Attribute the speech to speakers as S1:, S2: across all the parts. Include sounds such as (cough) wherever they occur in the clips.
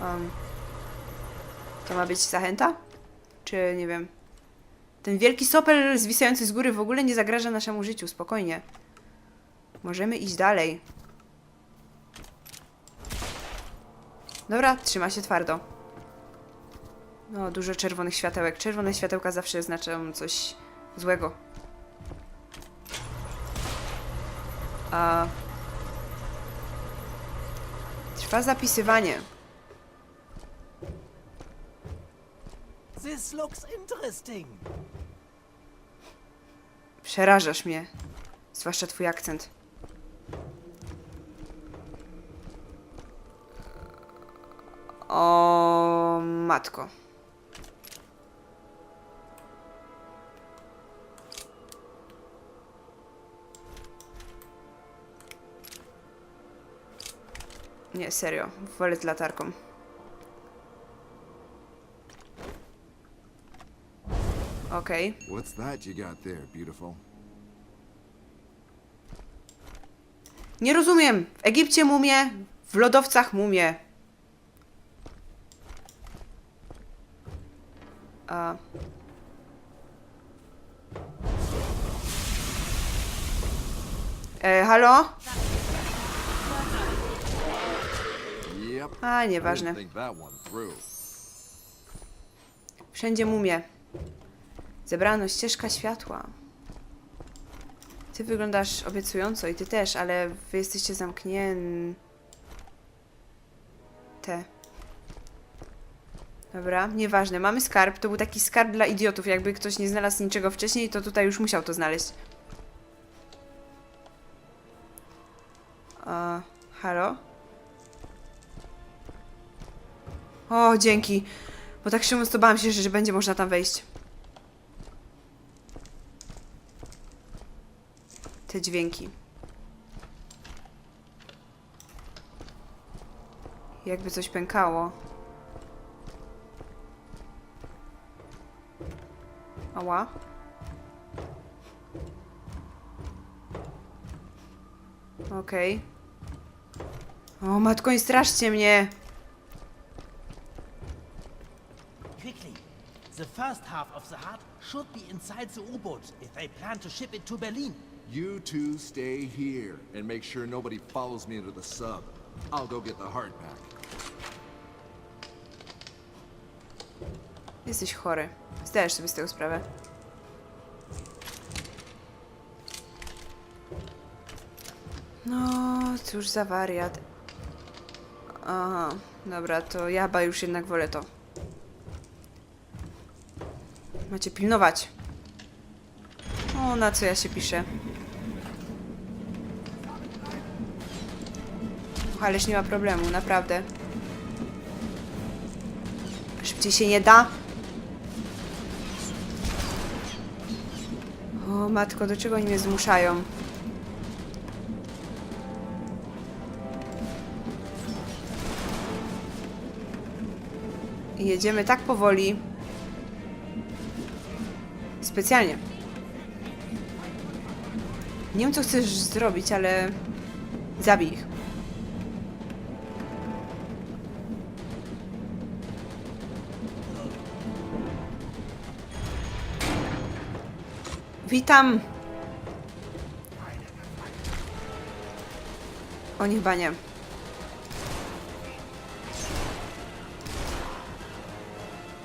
S1: Um, to ma być zachęta? Czy nie wiem. Ten wielki sopel zwisający z góry w ogóle nie zagraża naszemu życiu, spokojnie. Możemy iść dalej. Dobra, trzyma się twardo. No, dużo czerwonych światełek. Czerwone światełka zawsze znaczą coś złego. A... Trwa zapisywanie.
S2: This looks interesting.
S1: Przerażasz mnie. Zwłaszcza twój akcent. O matko. Nie, serio. Wolę z latarką. Okej.
S3: What's that you got there, beautiful?
S1: Nie rozumiem. W Egipcie mumie, w lodowcach mumie. A. E, halo?
S3: Yep.
S1: A,
S3: I
S1: nieważne.
S3: didn't think that one through.
S1: Wszędzie mumie. Zebrano ścieżka światła. Ty wyglądasz obiecująco i ty też, ale wy jesteście zamknięte. Dobra, nieważne. Mamy skarb. To był taki skarb dla idiotów. Jakby ktoś nie znalazł niczego wcześniej, to tutaj już musiał to znaleźć. A, halo? O, dzięki. Bo tak się mocno bałam się, że będzie można tam wejść. Te dźwięki. Jakby coś pękało. Ała. Okej. O, matko, nie straszcie mnie!
S2: Quickly. The first half of the heart should be inside the U-boat if they plan to ship it to Berlin.
S3: You two stay here and make sure nobody follows me into the sub. I'll go get the hard pack.
S1: Jesteś chory. Zdajesz sobie z tego sprawę. No, cóż za wariat. Aha, dobra, to ja chyba już jednak wolę to. Macie pilnować. O, na co ja się piszę? Ależ nie ma problemu, naprawdę. Szybciej się nie da. O matko, do czego oni mnie zmuszają? Jedziemy tak powoli. Specjalnie. Nie wiem, co chcesz zrobić, ale zabij ich. Witam. Oni chyba nie.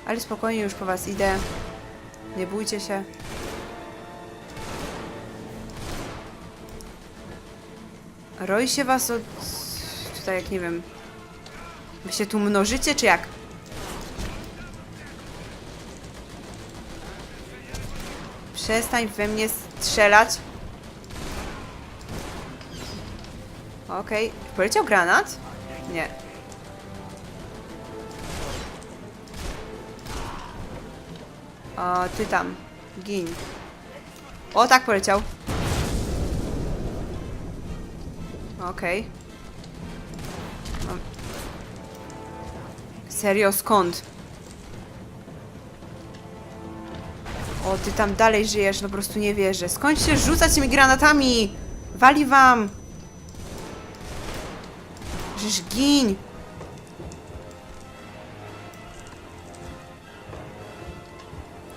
S1: Ale spokojnie, już po was idę. Nie bójcie się. Roi się was od... Tutaj jak nie wiem... Wy się tu mnożycie, czy jak? Przestań we mnie strzelać. Okej. Poleciał granat? Nie. O, ty tam. Gin. O, tak poleciał. Okej. O. Serio, skąd? O, ty tam dalej żyjesz, no po prostu nie wierzę. Skończcie rzucać tymi granatami! Wali wam! Żeż giń!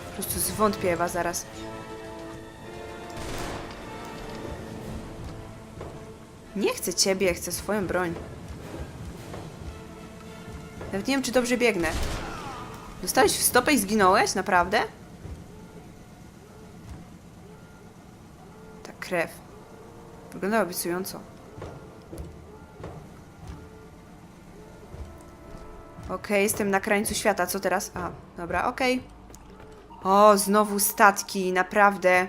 S1: Po prostu zwątpię Ewa zaraz. Nie chcę ciebie, chcę swoją broń. Nawet nie wiem, czy dobrze biegnę. Dostałeś w stopę i zginąłeś? Naprawdę? Krew. Wygląda obiecująco. Okej, jestem na krańcu świata. Co teraz? A, dobra, okej. O, znowu statki, naprawdę.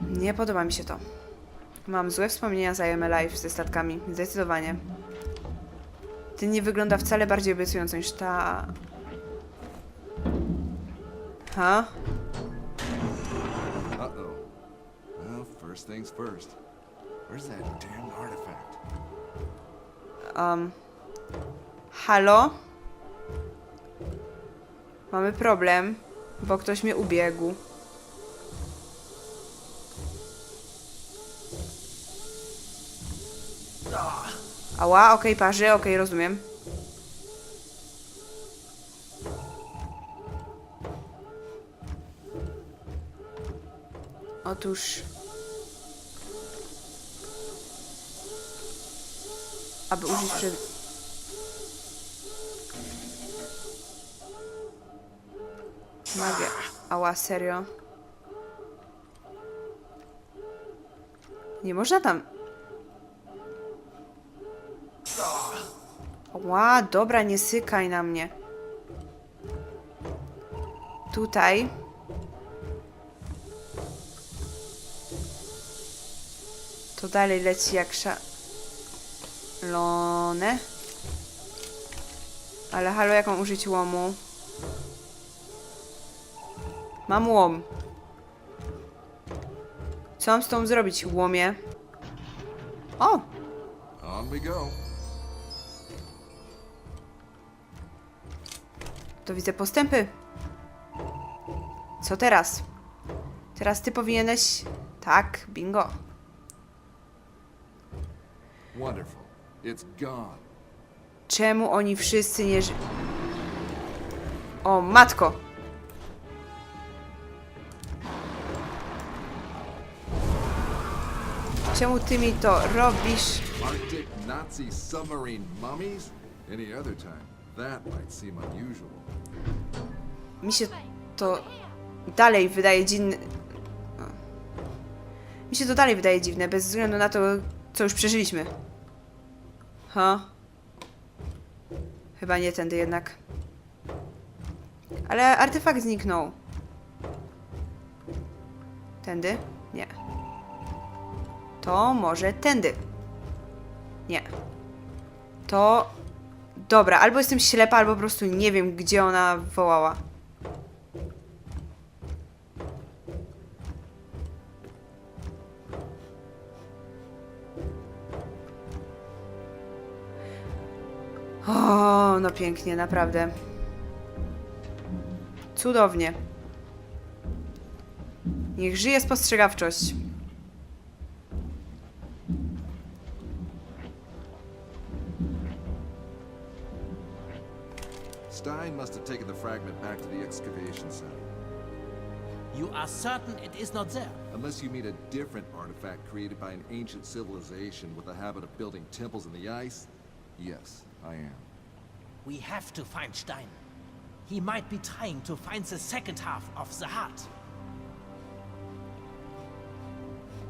S1: Nie podoba mi się to. Mam złe wspomnienia z IM Life ze statkami, zdecydowanie. Ten nie wygląda wcale bardziej obiecująco niż ta... Ha?
S3: First things first. Where's that damn artifact?
S1: Um. Halo? Mamy problem, bo ktoś mnie ubiegł. Ała, okej, parzy, okej, rozumiem. Otóż... Aby użyć przed... Magia. Ała, serio? Nie można tam... Ła, dobra, nie sykaj na mnie. Tutaj. To dalej leci jak szalone. Ale halo, jak mam użyć łomu? Mam łom. Co mam z tą zrobić, łomie? O!
S3: On we go.
S1: To widzę postępy. Co teraz? Teraz ty powinieneś... Tak, bingo.
S3: Wonderful. It's gone.
S1: Czemu oni wszyscy nie ży... O, matko! Czemu ty mi to robisz?
S3: Arctic Nazi submarine mummies? Any other time, that might seem unusual.
S1: Mi się to dalej wydaje dziwne. Mi się to dalej wydaje dziwne, bez względu na to, co już przeżyliśmy. Ha? Chyba nie tędy jednak. Ale artefakt zniknął. Tędy? Nie. To może tędy. Nie. To. Dobra, albo jestem ślepa, albo po prostu nie wiem, gdzie ona wołała. O, no pięknie, naprawdę. Cudownie. Niech żyje spostrzegawczość.
S3: Stein must have taken the fragment back to the excavation site.
S2: You are certain it is not there?
S3: Unless you mean a different artifact created by an ancient civilization with a habit of building temples in the ice, yes, I am.
S2: We have to find Stein. He might be trying to find the second half of the heart.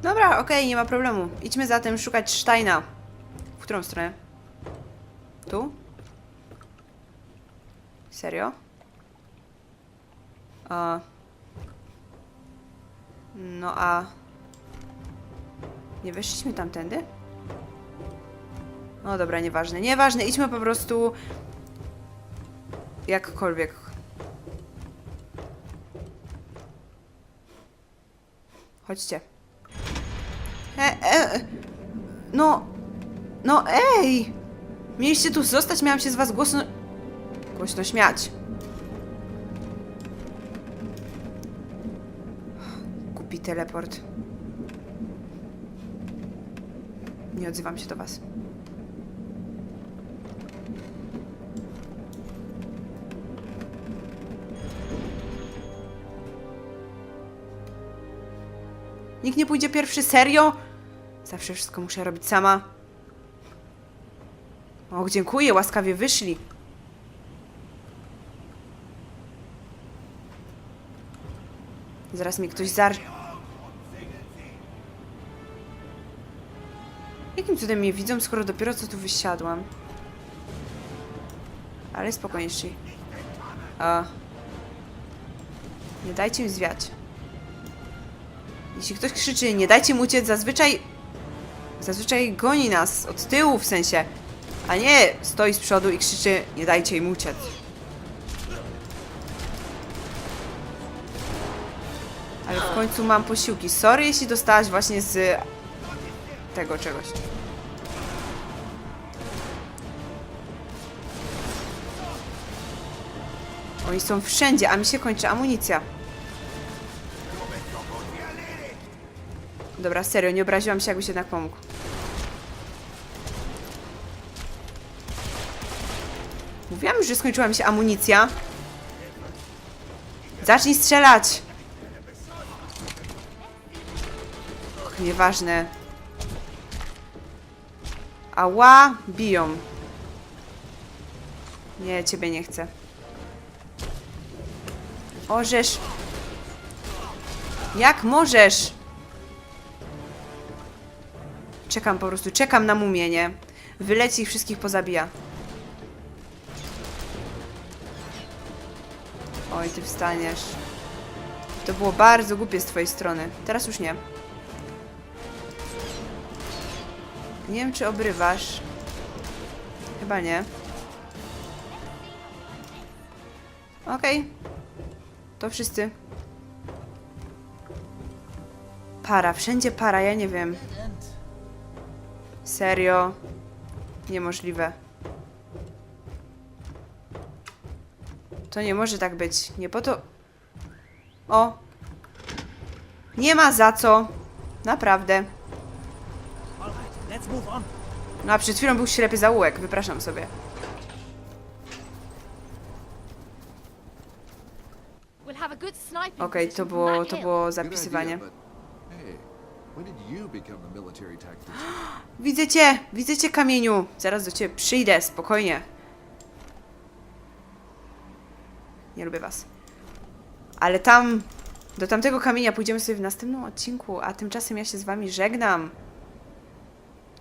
S1: Dobra, okej, nie ma problemu. Idźmy zatem szukać Steina. W którą stronę? Tu? Serio? A... No a... Nie weszliśmy tamtędy? No dobra, nieważne. Nieważne, idźmy po prostu... Jakkolwiek. Chodźcie. E, e, no, no ej! Mieliście tu zostać, miałam się z was głośno, głośno śmiać. Głupi teleport. Nie odzywam się do was. Nikt nie pójdzie pierwszy, serio? Zawsze wszystko muszę robić sama. O, dziękuję, łaskawie wyszli. Zaraz mi ktoś zar... Jakim cudem mnie widzą, skoro dopiero co tu wysiadłam? Ale spokojnie. A. Nie dajcie mi zwiać. Jeśli ktoś krzyczy, nie dajcie mu uciec, zazwyczaj... Zazwyczaj goni nas od tyłu, w sensie. A nie stoi z przodu i krzyczy, nie dajcie im uciec. Ale w końcu mam posiłki. Sorry, jeśli dostałaś właśnie z tego czegoś. Oni są wszędzie, a mi się kończy amunicja. Dobra, serio, nie obraziłam się, jakbyś jednak pomógł. Mówiłam że skończyła mi się amunicja. Zacznij strzelać! Och, nieważne. Ała, biją. Nie, ciebie nie chcę. Możesz. Jak możesz? Czekam po prostu, czekam na mumienie. Wyleci ich wszystkich pozabija. Oj, ty wstaniesz. To było bardzo głupie z twojej strony. Teraz już nie. Nie wiem, czy obrywasz. Chyba nie. Okej. To wszyscy. Para, wszędzie para, ja nie wiem. Serio? Niemożliwe. To nie może tak być. Nie po to. O! Nie ma za co. Naprawdę. No a przed chwilą był ślepy zaułek, wypraszam sobie. Okej,
S4: position
S1: to było, to było zapisywanie. (gasps) Widzę cię, widzę cię kamieniu. Zaraz do ciebie przyjdę, spokojnie. Nie lubię was. Ale tam, do tamtego kamienia pójdziemy sobie w następnym odcinku, a tymczasem ja się z wami żegnam.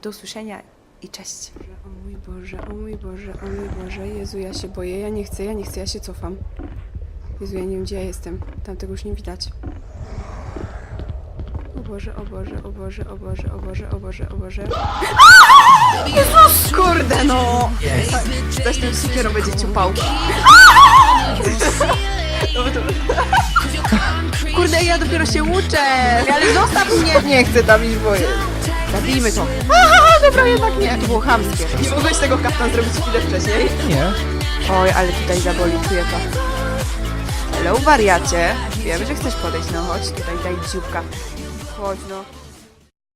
S1: Do usłyszenia i cześć. O mój Boże, o mój Boże, o mój Boże, Jezu, ja się boję, ja nie chcę, ja nie chcę, ja się cofam. Jezu, ja nie wiem, gdzie ja jestem. Tamtego już nie widać. O Boże, o Boże, o Boże, o Boże, o Boże, o Boże, o Boże. Jezus, kurde no! Ktoś tym sikierą będzie ciupał. Kurde, ja dopiero się uczę! Ale zostaw mnie! Nie chcę tam iść, bo Zabijmy to. Aha, dobra, jednak nie. To było chamskie. Nie mogłeś tego kaptan zrobić chwilę wcześniej?
S5: Nie.
S1: Oj, ale tutaj zaboli, czuję to. Hello, wariacie. Wiem, że chcesz podejść, no chodź tutaj, daj dzióbka. Chodź, no.